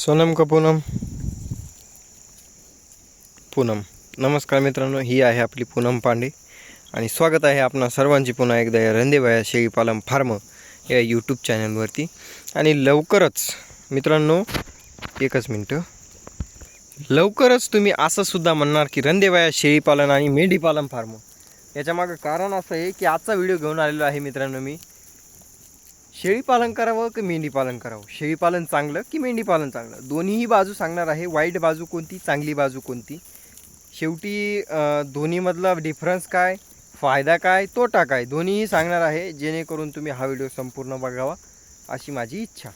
सोनम का पूनम? पूनम. नमस्कार मित्रांनो ही आहे आपली पूनम पांडे आणि स्वागत आहे आपणा सर्वांची पुन्हा एकदा या रंदेबाया शेळीपालन फार्म या यूट्यूब चॅनलवरती आणि लवकरच मित्रांनो एकच मिनटं. लवकरच तुम्ही असं सुद्धा म्हणणार की रंदेबाया शेळीपालन आणि मेंढीपालन फार्म. याच्यामागं कारण असं आहे की आजचा व्हिडिओ घेऊन आलेलो आहे मित्रांनो मी. शेळीपालन करावं की मेंढीपालन करावं? शेळीपालन चांगलं की मेंढीपालन चांगलं? दोन्हीही बाजू सांगणार आहे. वाईट बाजू कोणती? चांगली बाजू कोणती? शेवटी दोन्हीमधला डिफरन्स काय? फायदा काय? तोटा काय? दोन्हीही सांगणार आहे. जेणेकरून तुम्ही हा व्हिडिओ संपूर्ण बघावा अशी माझी इच्छा.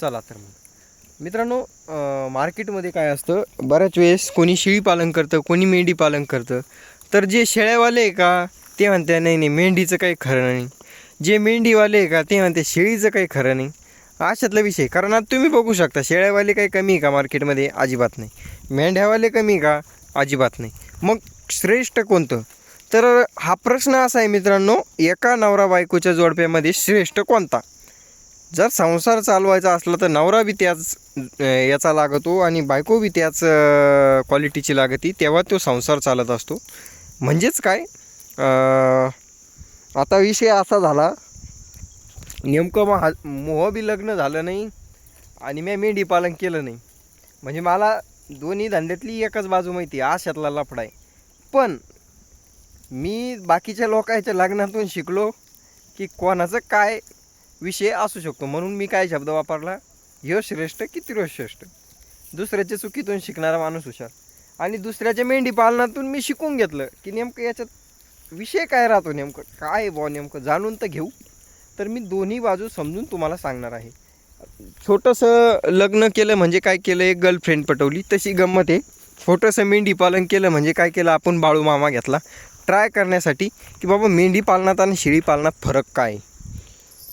चला तर मग. मित्रांनो मार्केटमध्ये काय असतं? बऱ्याच वेळेस कोणी शेळीपालन करतं कोणी मेंढीपालन करतं. तर जे शेळ्यावाले आहे का ते म्हणते नाही नाही मेंढीचं काही खरं नाही. जे मेंढीवाले आहे का ते म्हणते शेळीचं काही खरं नाही. अशातला विषय कारण आता तुम्ही बघू शकता शेळ्यावाले काही कमी आहे का मार्केटमध्ये? अजिबात नाही. मेंढ्यावाले कमी आहे का? अजिबात नाही. मग श्रेष्ठ कोणतं? तर हा प्रश्न असा आहे मित्रांनो एका नवरा बायकोच्या जोडप्यामध्ये श्रेष्ठ कोणता? जर संसार चालवायचा असला तर नवरा बी त्याच याचा लागतो आणि बायको बी त्याच क्वालिटीची लागती तेव्हा तो संसार चालत असतो. म्हणजेच काय? आता विषय असा झाला नेमकं मग हा मोह बी लग्न झालं नाही आणि मी मेंढी पालन केलं नाही. म्हणजे मला दोन्ही धंद्यातली एकच बाजू माहिती आहे आशातला लफडा आहे. पण मी बाकीच्या लोकांच्या लग्नातून शिकलो की कोणाचं काय विषय असू शकतो. म्हणून मी काय शब्द वापरला? ह्यो श्रेष्ठ की तिरो श्रेष्ठ दुसऱ्याच्या चुकीतून शिकणारा माणूस हुशार. आणि दुसऱ्याच्या मेंढी पालनातून मी शिकून घेतलं की नेमकं याच्यात विषय काय राहतो नेमकं? काय बुवा नेमकं? जाणून तर घेऊ. तर मी दोन्ही बाजू समजून तुम्हाला सांगणार आहे. छोटंसं लग्न केलं म्हणजे काय केलं? एक गर्लफ्रेंड पटवली. तशी गंमत आहे. छोटंसं मेंढी पालन केलं म्हणजे काय केलं? आपण बाळू मामा घेतला. ट्राय करण्यासाठी की बाबा मेंढी पालनात आणि शेळी पालनात फरक काय?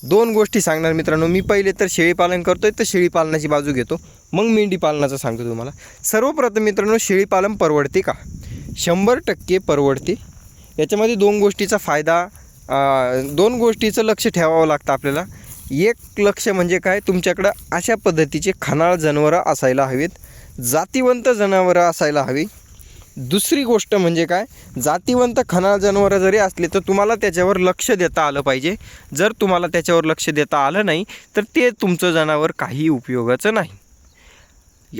दोन गोष्टी सांगणार मित्रांनो. मी पहिले तर शेळी पालन आहे तर शेळी पालनाची बाजू घेतो. मग मेंढी पालनाचं सांगतो तुम्हाला. सर्वप्रथम मित्रांनो शेळी पालन परवडते का? शंभर टक्के परवडते. याच्यामध्ये दोन गोष्टीचा फायदा दोन गोष्टीचं लक्ष ठेवावं लागतं आपल्याला. एक लक्ष म्हणजे काय? तुमच्याकडं अशा पद्धतीचे खनाळ जनावरं असायला हवेत. जातीवंत जनावरं असायला हवी. दुसरी गोष्ट म्हणजे काय? जातीवंत खनाळ जनावरं जरी असले तर तुम्हाला त्याच्यावर लक्ष देता आलं पाहिजे. जर तुम्हाला त्याच्यावर लक्ष देता आलं नाही तर ते तुमचं जनावर काही उपयोगाचं नाही.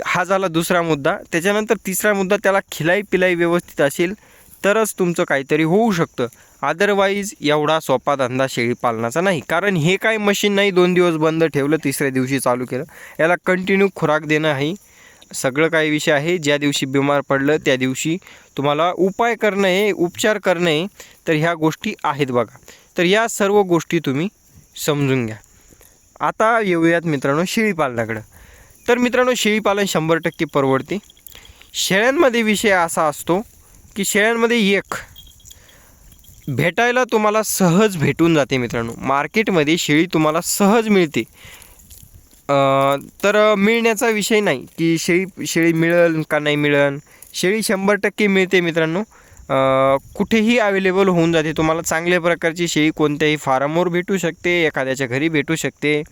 हा झाला दुसरा मुद्दा. त्याच्यानंतर तिसरा मुद्दा त्याला खिलाई पिलाई व्यवस्थित असेल. तरच तुमचं काहीतरी होऊ शकतं. अदरवाईज एवढा सोपा धंदा शेळी पालनाचा नाही. कारण हे काय मशीन नाही दोन दिवस बंद ठेवलं तिसऱ्या दिवशी चालू केलं. याला कंटिन्यू खुराक देणं आहे. सगळं काही विषय आहे. ज्या दिवशी बिमार पडलं त्या दिवशी तुम्हाला उपाय करणं आहे उपचार करणं आहे. तर ह्या गोष्टी आहेत बघा. तर या सर्व गोष्टी तुम्ही समजून घ्या. आता येऊयात मित्रांनो शेळीपालनाकडं तर मित्रांनो शेळीपालन शंभर टक्के परवडते. शेळ्यांमध्ये विषय असा असतो की शेळ्यांमध्ये एक. भेटायला तुम्हाला सहज भेटून जाते मित्रांनो. मार्केटमध्ये शेळी तुम्हाला सहज मिळते. तर मिळण्याचा विषय नाही की शेळी शेळी मिळेल का नाही मिळेल? शेळी शंभर टक्के मिळते मित्रांनो. कुठेही अवेलेबल होऊन जाते. तुम्हाला चांगल्या प्रकारची शेळी कोणत्याही फार्मवर भेटू शकते एखाद्याच्या घरी भेटू शकते.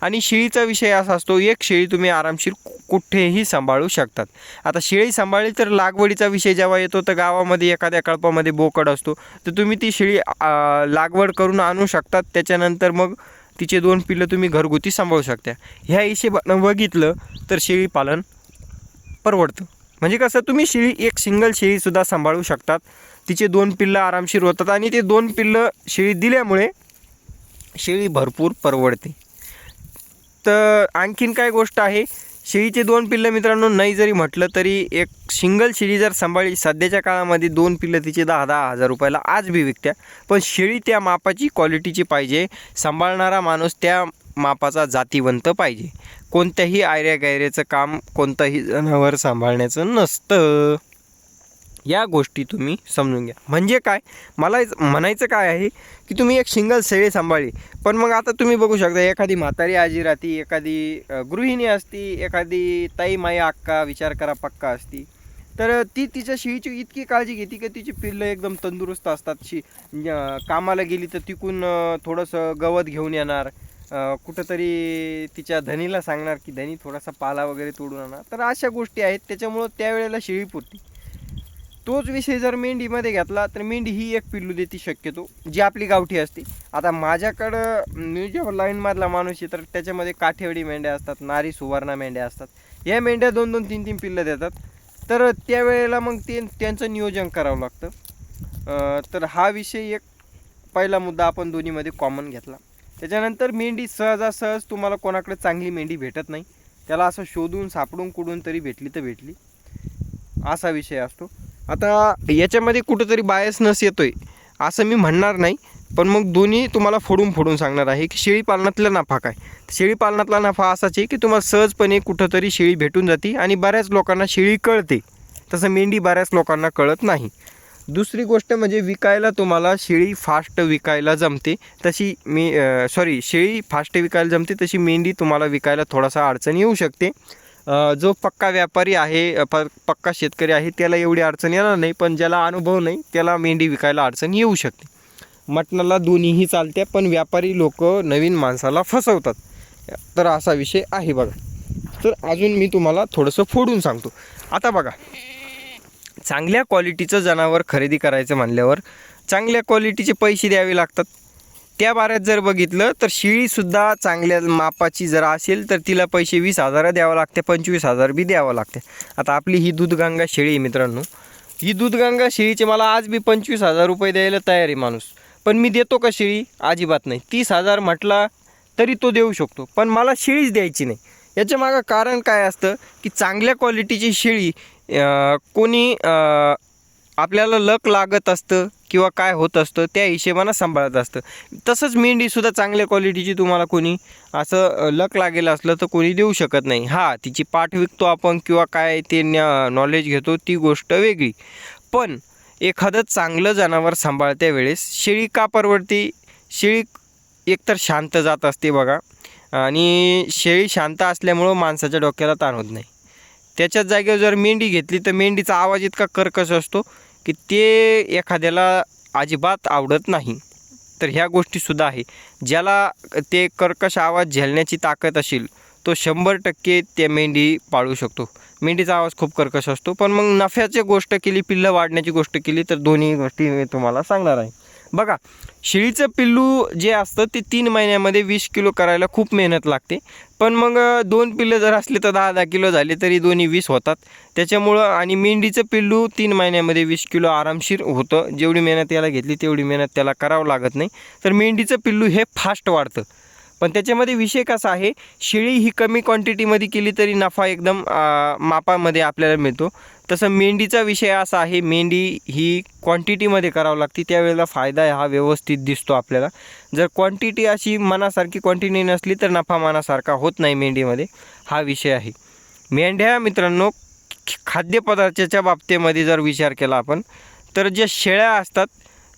आणि शेळीचा विषय असा असतो एक शेळी तुम्ही आरामशीर कु- कुठेही सांभाळू शकतात. आता शेळी सांभाळली तर लागवडीचा विषय जेव्हा येतो तर गावामध्ये एखाद्या कळपामध्ये बोकड असतो. तर तुम्ही ती शेळी लागवड करून आणू शकतात. त्याच्यानंतर मग तिचे दोन पिल्लं तुम्ही घरगुती सांभाळू शकता. ह्या हिशेबानं बघितलं तर शेळी पालन परवडतं. म्हणजे कसं तुम्ही शेळी एक सिंगल शेळीसुद्धा सांभाळू शकतात. तिचे दोन पिल्लं आरामशीर होतात आणि ते दोन पिल्लं शेळी दिल्यामुळे शेळी भरपूर परवडते. तर आणखीन काय गोष्ट आहे शेळीचे दोन पिल्लं मित्रांनो नाही जरी म्हटलं तरी एक सिंगल शेळी जर सांभाळली सध्याच्या काळामध्ये दोन पिल्लं तिचे दहा दहा हजार रुपयाला आज बी विकत्या. पण शेळी त्या मापाची क्वालिटीची पाहिजे. सांभाळणारा माणूस त्या मापाचा जातीवंत पाहिजे. कोणत्याही आयऱ्या गायऱ्याचं काम कोणतंही जनावर सांभाळण्याचं नसतं. या गोष्टी तुम्ही समजून घ्या. म्हणजे काय? मला म्हणायचं काय आहे की तुम्ही एक सिंगल शेळी सांभाळली पण मग आता तुम्ही बघू शकता एखादी म्हातारी आजी राहती एखादी गृहिणी असती एखादी ताई माई अक्का विचार करा पक्का असती. तर ती तिच्या शेळीची इतकी काळजी घेते की तिची पिल्लं एकदम तंदुरुस्त असतात. शी कामाला गेली तर तिकून थोडंसं गवत घेऊन येणार. कुठंतरी तिच्या धनीला सांगणार की धनी थोडासा पाला वगैरे तोडून आणा. तर अशा गोष्टी आहेत. त्याच्यामुळं त्यावेळेला शेळी पुरती. तोच विषय जर मेंढीमध्ये घेतला तर मेंढी ही एक पिल्लू देते शक्यतो जी आपली गावठी असते. आता माझ्याकडं मी जेव्हा लाईनमधला माणूस आहे तर त्याच्यामध्ये काठेवडी मेंढ्या असतात नारी सुवर्णा मेंढ्या असतात. या मेंढ्या दोन दोन तीन तीन पिल्लं देतात. तर त्यावेळेला मग ते त्यांचं नियोजन करावं लागतं. तर हा विषय एक पहिला मुद्दा आपण दोन्हीमध्ये कॉमन घेतला. त्याच्यानंतर मेंढी सहजासहज तुम्हाला कोणाकडे चांगली मेंढी भेटत नाही. त्याला असं शोधून सापडून कुडून तरी भेटली तर भेटली. असा विषय असतो. आता याच्यामध्ये कुठंतरी बायसनस येतोय. असं मी म्हणणार नाही पण मग दोन्ही तुम्हाला फोडून फोडून सांगणार आहे की शेळी पालनातला नफा काय? शेळी पालनातला नफा असाच आहे की तुम्हाला सहजपणे कुठंतरी शेळी भेटून जाते आणि बऱ्याच लोकांना शेळी कळते. तसं मेंढी बऱ्याच लोकांना कळत नाही. दुसरी गोष्ट म्हणजे विकायला तुम्हाला शेळी फास्ट विकायला जमते. तशी मी सॉरी शेळी फास्ट विकायला जमते तशी मेंढी तुम्हाला विकायला थोडासा अडचण येऊ शकते. जो पक्का व्यापारी आहे प पक्का शेतकरी आहे त्याला एवढी अडचण येणार नाही पण ज्याला अनुभव नाही त्याला मेंढी विकायला अडचण येऊ शकते. मटणाला दोन्हीही चालते पण व्यापारी लोक नवीन माणसाला फसवतात. तर असा विषय आहे बघा. तर अजून मी तुम्हाला थोडंसं फोडून सांगतो. आता बघा. चांगल्या क्वालिटीचं जनावर खरेदी करायचं म्हणल्यावर चांगल्या क्वालिटीचे पैसे द्यावे लागतात. त्या बाऱ्यात जर बघितलं तर शेळीसुद्धा चांगल्या मापाची जर असेल तर तिला पैसे वीस हजार द्यावं लागते पंचवीस हजार बी द्यावं लागते. आता आपली ही दूधगंगा शेळी मित्रांनो. ही दूधगंगा शेळीचे मला आज बी पंचवीस हजार रुपये द्यायला तयार आहे माणूस. पण मी देतो का शेळी? अजिबात नाही. तीस हजार म्हटला तरी तो देऊ शकतो. पण मला शेळीच द्यायची नाही. याच्या मागं कारण काय असतं की चांगल्या क्वालिटीची शेळी कोणी आपल्याला लक लागत असतं किंवा काय होत असतं त्या हिशेबानं सांभाळत असतं. तसंच मेंढीसुद्धा चांगल्या क्वालिटीची तुम्हाला कोणी असं लक लागेल असलं तर कोणी देऊ शकत नाही. हा तिची पाठ विकतो आपण किंवा काय ते नॉलेज घेतो ती गोष्ट वेगळी. पण एखादं चांगलं जनावर सांभाळत्या वेळेस शेळी का परवडते? शेळी एकतर शांत जात असते बघा. आणि शेळी शांत असल्यामुळं माणसाच्या डोक्याला ताण होत नाही. त्याच्याच जागेवर जर मेंढी घेतली तर मेंढीचा आवाज इतका कर्कश असतो. की ते एखाद्याला अजिबात आवडत नाही. तर ह्या गोष्टीसुद्धा आहे. ज्याला ते कर्कश आवाज झेलण्याची ताकद असेल तो शंभर टक्के त्या मेंढी पाळू शकतो. मेंढीचा आवाज खूप कर्कश असतो. पण मग नफ्याची गोष्ट केली पिल्लं वाढण्याची गोष्ट केली तर दोन्ही गोष्टी मी तुम्हाला सांगणार आहे. बघा शेळीचं पिल्लू जे असतं ते तीन महिन्यामध्ये वीस किलो करायला खूप मेहनत लागते. पण मग दोन पिल्लं जर असले तर दहा दहा किलो झाले तरी दोन्ही वीस होतात. त्याच्यामुळं आणि मेंढीचं पिल्लू तीन महिन्यामध्ये वीस किलो आरामशीर होतं. जेवढी मेहनत याला घेतली तेवढी मेहनत त्याला करावं लागत नाही. तर मेंढीचं पिल्लू हे फास्ट वाढतं. पण त्याच्यामध्ये विषय कसा आहे? शेळी ही कमी क्वांटिटीमध्ये केली तरी नफा एकदम मापामध्ये आपल्याला मिळतो. तसं मेंढीचा विषय असा आहे मेंढी ही क्वांटिटीमध्ये करावं लागते. त्यावेळेला फायदा हा व्यवस्थित दिसतो आपल्याला. जर क्वांटिटी अशी मनासारखी क्वांटिटी नसली तर नफा मनासारखा होत नाही मेंढीमध्ये. हा विषय आहे. मेंढ्या मित्रांनो खाद्यपदार्थाच्या बाबतीमध्ये जर विचार केला आपण तर ज्या शेळ्या असतात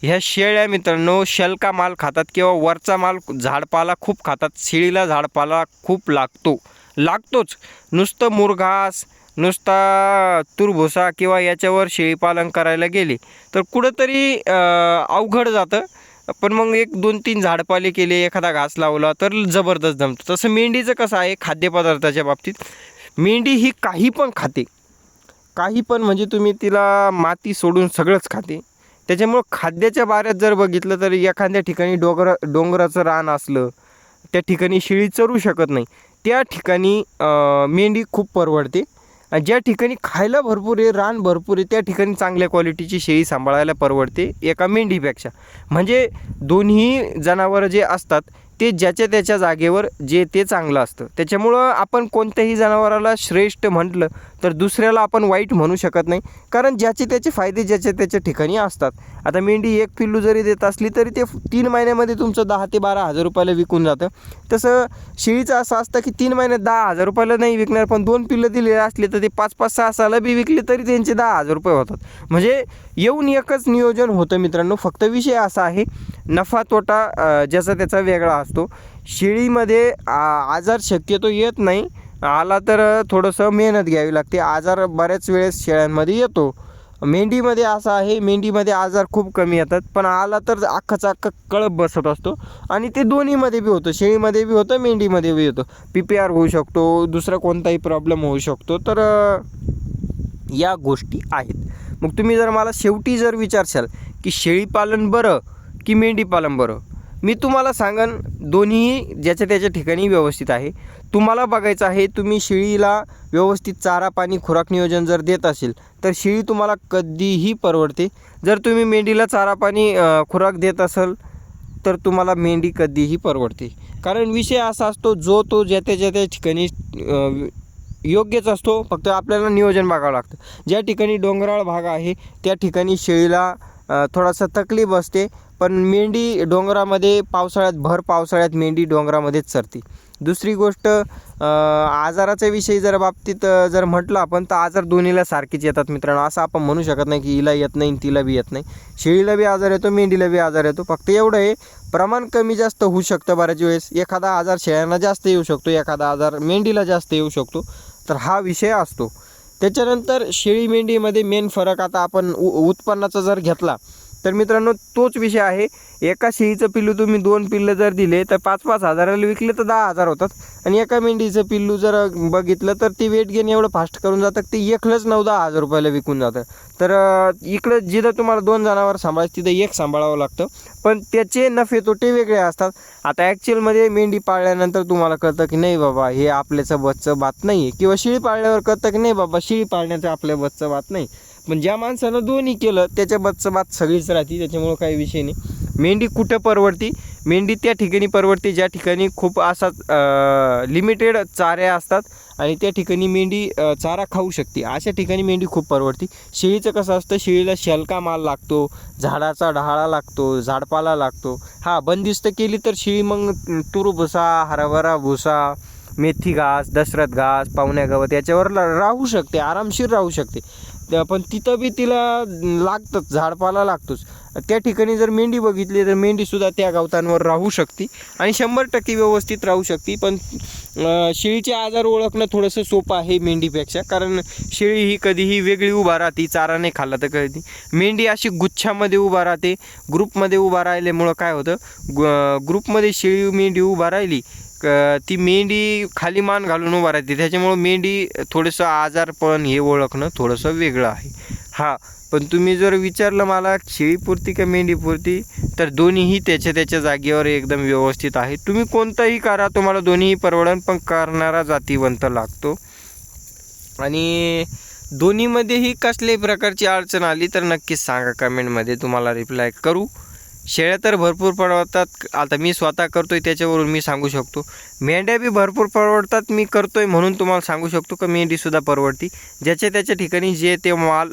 ह्या शेळ्या मित्रांनो शलका माल खातात किंवा वरचा माल झाडपाला खूप खातात शेळीला झाडपाला खूप लागतो. लागतोच. नुसतं मुरघास नुसता तुरभुसा किंवा याच्यावर शेळीपालन करायला गेले तर कुठंतरी अवघड जातं. पण मग एक दोन तीन झाडपाले केले एखादा घास लावला तर जबरदस्त जमतं. तसं मेंढीचं कसं आहे खाद्यपदार्थाच्या बाबतीत मेंढी ही काही पण खाते. काही पण म्हणजे तुम्ही तिला माती सोडून सगळंच खाते. त्याच्यामुळं खाद्याच्या बाऱ्यात जर बघितलं तर एखाद्या ठिकाणी डोंगर डोंगराचं रान असलं त्या ठिकाणी शेळी चरू शकत नाही. त्या ठिकाणी मेंढी खूप परवडते. आणि ज्या ठिकाणी खायला भरपूर आहे रान भरपूर आहे त्या ठिकाणी चांगल्या क्वालिटीची शेळी सांभाळायला परवडते एका मेंढीपेक्षा. म्हणजे दोन्ही जनावरं जे असतात ते ज्याच्या त्याच्या जागेवर जे ते चांगलं असतं. त्याच्यामुळं आपण कोणत्याही जनावराला श्रेष्ठ म्हटलं तर दुसऱ्याला आपण वाईट म्हणू शकत नाही. कारण ज्याचे त्याचे फायदे ज्याच्या त्याच्या ठिकाणी असतात. आता मेंढी एक पिल्लू जरी देत असली तरी ते तीन महिन्यामध्ये तुमचं दहा ते बारा हजार रुपयाला विकून जातं. तसं शेळीचं असं असतं की तीन महिन्यात दहा हजार रुपयाला नाही विकणार पण दोन पिल्लं दिलेले असले तर ते पाच पाच सहा साला बी विकले तरी त्यांचे दहा हजार रुपये होतात. म्हणजे येऊन एकच नियोजन होतं मित्रांनो. फक्त विषय असा आहे नफा तोटा ज्याचा त्याचा वेगळा असतो. शेळीमध्ये आजार शक्यतो येत नाही. आला तर थोडंसं मेहनत घ्यावी लागते. आजार बऱ्याच वेळेस शेळ्यांमध्ये येतो. मेंढीमध्ये असं आहे मेंढीमध्ये आजार खूप कमी येतात पण आला तर अख्खाचा अख्खा कळप बसत असतो. आणि ते दोन्हीमध्ये बी होतं शेळीमध्ये बी होतं मेंढीमध्ये बी होतं. पी पी आर होऊ शकतो दुसरा कोणताही प्रॉब्लेम होऊ शकतो. तर या गोष्टी आहेत. मग तुम्ही जर मला शेवटी जर विचारशाल की शेळीपालन बरं की मेंढीपालन बरं? मी तुम्हाला सांगन दोन्ही ज्याच्या त्याच्या ठिकाणी व्यवस्थित आहे. तुम्हाला बघायचं आहे तुम्ही शेळीला व्यवस्थित चारा पाणी खुराक नियोजन जर देत असेल तर शेळी तुम्हाला कधीही परवडते. जर तुम्ही मेंढीला चारा पाणी खुराक देत असाल तर तुम्हाला मेंढी कधीही परवडते. कारण विषय असा असतो जो तो ज्या त्या ज्या त्या ठिकाणी योग्यच असतो फक्त आपल्याला नियोजन बघावं लागतं. ज्या ठिकाणी डोंगराळ भाग आहे त्या ठिकाणी शेळीला थोडासा तकलीफ असते पण मेंढी डोंगरामध्ये पावसाळ्यात भर पावसाळ्यात मेंढी डोंगरामध्येच चरते. दुसरी गोष्ट आजाराच्या विषयी जर बाबतीत जर म्हटलं आपण तर आजार दोन्हीला सारखेच येतात मित्रांनो. असं आपण म्हणू शकत नाही की हिला येत नाही तिला बी येत नाही. शेळीला बी आजार येतो मेंढीला बी आजार येतो. फक्त एवढं आहे प्रमाण कमी जास्त होऊ शकतं बऱ्याच वेळेस. एखादा आजार शेळ्यांना जास्त येऊ शकतो एखादा आजार मेंढीला जास्त येऊ शकतो. तर हा विषय असतो. त्याच्यानंतर शेळी मेंढीमध्ये मेन फरक आता आपण उ उत्पन्नाचा जर घेतला तर मित्रांनो तोच विषय आहे. एका शेळीचं पिल्लू तुम्ही दोन पिल्लं जर दिले तर पाच पाच हजाराला विकले तर दहा हजार होतात. आणि एका मेंढीचं पिल्लू जर बघितलं तर ते वेट गेन एवढं फास्ट करून जातं ते एकलंच नऊ दहा हजार रुपयाला विकून जातं. तर इकडं जिथं तुम्हाला दोन जनावर सांभाळायचं तिथं एक सांभाळावं लागतं. पण त्याचे नफे तोटे वेगळे असतात. आता ॲक्च्युअलमध्ये मेंढी पाळल्यानंतर तुम्हाला कळतं की नाही बाबा हे आपल्याचं बच्चं बात नाही आहे किंवा शिळी पाळल्यावर कळतं की नाही बाबा शिळी पाळण्याचं आपल्या बच्चं बात नाही. पण ज्या माणसानं दोन्ही केलं त्याच्या बच्चं बात सगळीच राहते त्याच्यामुळं काही विषय नाही. मेंढी कुठं परवडती? मेंढी त्या ठिकाणी परवडते ज्या ठिकाणी खूप असा लिमिटेड चाऱ्या असतात आणि त्या ठिकाणी मेंढी चारा खाऊ शकते. अशा ठिकाणी मेंढी खूप परवडते. शेळीचं कसं असतं शेळीला शेलका माल लागतो झाडाचा ढाळा लागतो झाडपाला लागतो. हा बंदिस्त केली तर शेळी मग तुरू भुसा हरभरा भुसा मेथी घास दशरथ घास पाहुण्या गवत याच्यावर राहू शकते आरामशीर राहू शकते. पण तिथं बी तिला लागतंच झाडपाला लागतोच. त्या ठिकाणी जर मेंढी बघितली तर मेंढीसुद्धा त्या गवतांवर राहू शकते आणि शंभर टक्के व्यवस्थित राहू शकते. पण शेळीचे आजार ओळखणं थोडंसं सोपं आहे मेंढीपेक्षा कारण शेळी ही कधीही वेगळी उभा राहते चारा नाही खाल्ला तर कधी. मेंढी अशी गुच्छामध्ये उभा राहते ग्रुपमध्ये उभा राहिल्यामुळं काय होतं ग्रुपमध्ये शेळी मेंढी उभा राहिली ती मेंढी खाली मान घालून उभा राहते. त्याच्यामुळं मेंढी थोडंसं आजारपण हे ओळखणं थोडंसं वेगळं आहे. हा पण तुम्ही जर विचारलं मला शेळीपुरती का मेंढीपुरती तर दोन्हीही त्याच्या त्याच्या जागेवर एकदम व्यवस्थित आहे. तुम्ही कोणताही करा तुम्हाला दोन्हीही परवडण पण करणारा जातीवंत लागतो. आणि दोन्हीमध्येही कसल्याही प्रकारची अडचण आली तर नक्कीच सांगा कमेंटमध्ये तुम्हाला रिप्लाय करू. शेळ्या तर भरपूर परवडतात आता मी स्वतः करतो आहे त्याच्यावरून मी सांगू शकतो. मेंढ्या बी भरपूर परवडतात मी करतो आहे म्हणून तुम्हाला सांगू शकतो का? मेंढीसुद्धा परवडती. ज्याच्या त्याच्या ठिकाणी जे ते माल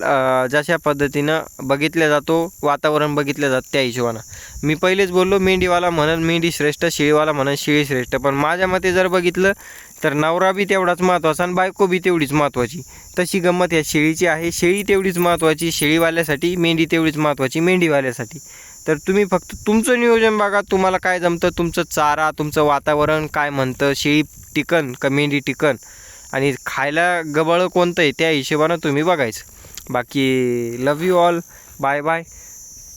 जशा पद्धतीनं बघितल्या जातो वातावरण बघितलं जातं त्या हिशोबानं. मी पहिलेच बोललो मेंढीवाला म्हणन मेंढी श्रेष्ठ शेळीवाला म्हणन शेळी श्रेष्ठ. पण माझ्या मते जर बघितलं तर नवरा बी तेवढाच महत्त्वाचा आणि बायको बी तेवढीच महत्त्वाची तशी गंमत या शेळीची आहे. शेळी तेवढीच महत्त्वाची शेळीवाल्यासाठी मेंढी तेवढीच महत्त्वाची मेंढीवाल्यासाठी. तर तुम्ही फक्त तुमचं नियोजन बघा तुम्हाला काय जमतं तुमचं चारा तुमचं वातावरण काय म्हणतं शेळी टिकन कमेंडी टिकन आणि खायला गबाळं कोणतं आहे त्या हिशोबानं तुम्ही बघायचं. बाकी love you all bye bye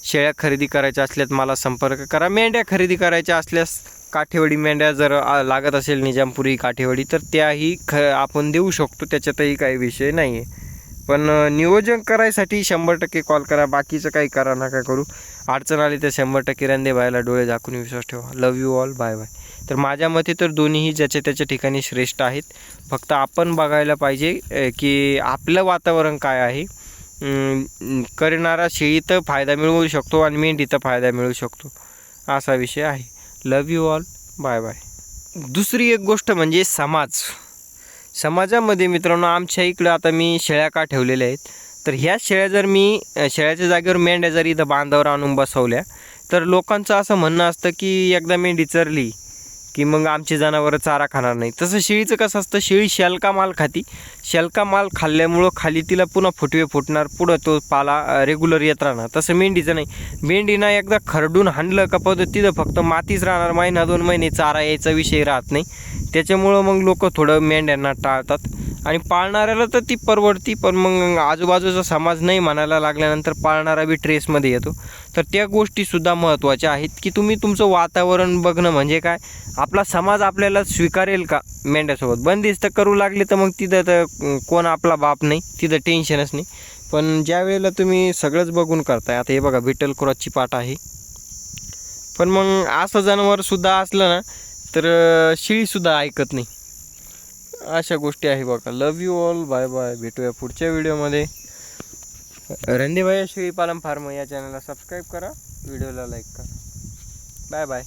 शेळ्या खरेदी करायच्या असल्यास मला संपर्क करा. मेंढ्या खरेदी करायच्या असल्यास काठेवाडी मेंढ्या जर लागत असेल निजामपुरी काठेवाडी तर त्याही ख आपण देऊ शकतो त्याच्यातही काही विषय नाही आहे पण नियोजन करायसाठी शंभर टक्के कॉल करा. बाकीचं काही करा नका करू. अडचण आली तर शंभर टक्के रंदे बायला डोळे झाकून विश्वास ठेवा. Love you all bye bye तर माझ्या मते तर दोन्हीही ज्याच्या त्याच्या ठिकाणी श्रेष्ठ आहेत. फक्त आपण बघायला पाहिजे की आपलं वातावरण काय आहे. करणारा करणारा शेळीत फायदा मिळवू शकतो आणि मेंढीचा फायदा मिळू शकतो. असा विषय आहे. Love you all bye bye दुसरी एक गोष्ट म्हणजे समाज. समाजामध्ये मित्रांनो आमच्या इकडं आता मी शेळ्या का ठेवलेल्या आहेत? तर ह्या शेळ्या जर मी शेळ्याच्या जागेवर मेंढ्या जर इथं बांधावर आणून बसवल्या तर लोकांचं असं म्हणणं असतं की एकदा मेंढी चरली की मग आमची जनावरं चारा खाणार नाही. तसं शेळीचं कसं असतं शेळी शेलका माल खाती. शेलका माल खाल्ल्यामुळं खाली तिला पुन्हा फुटवे फुटणार पुढं तो पाला रेग्युलर येत राहणार. तसं मेंढीचं नाही. मेंढीनं एकदा खरडून हाणलं का पद्धत तिथं फक्त मातीच राहणार. महिना दोन महिने चारा यायचा विषय राहत नाही. त्याच्यामुळं मग लोक थोडं मेंढ्यांना टाळतात. आणि पाळणाऱ्याला तर ती परवडती पण मग आजूबाजूचा समाज नाही म्हणायला लागल्यानंतर पाळणारा बी ट्रेसमध्ये येतो. तर त्या गोष्टीसुद्धा महत्त्वाच्या आहेत की तुम्ही तुमचं वातावरण बघणं म्हणजे काय? आपला समाज आपल्याला स्वीकारेल का मेंढ्यासोबत? बंदिस्त करू लागले तर मग तिथं तर कोण आपला बाप नाही तिथं टेन्शनच नाही. पण ज्या वेळेला तुम्ही सगळंच बघून करताय आता हे बघा विठ्ठल क्रॉसची पाठ आहे. पण मग असं जनावरसुद्धा असलं ना तर शिळीसुद्धा ऐकत नाही. अशा गोष्टी आहे बघा. Love you all bye bye भेटूया पुढच्या व्हिडिओमध्ये. रणदेभाई शेळी पालन फार्म या चॅनलला सबस्क्राईब करा. व्हिडिओला लाईक करा. Bye bye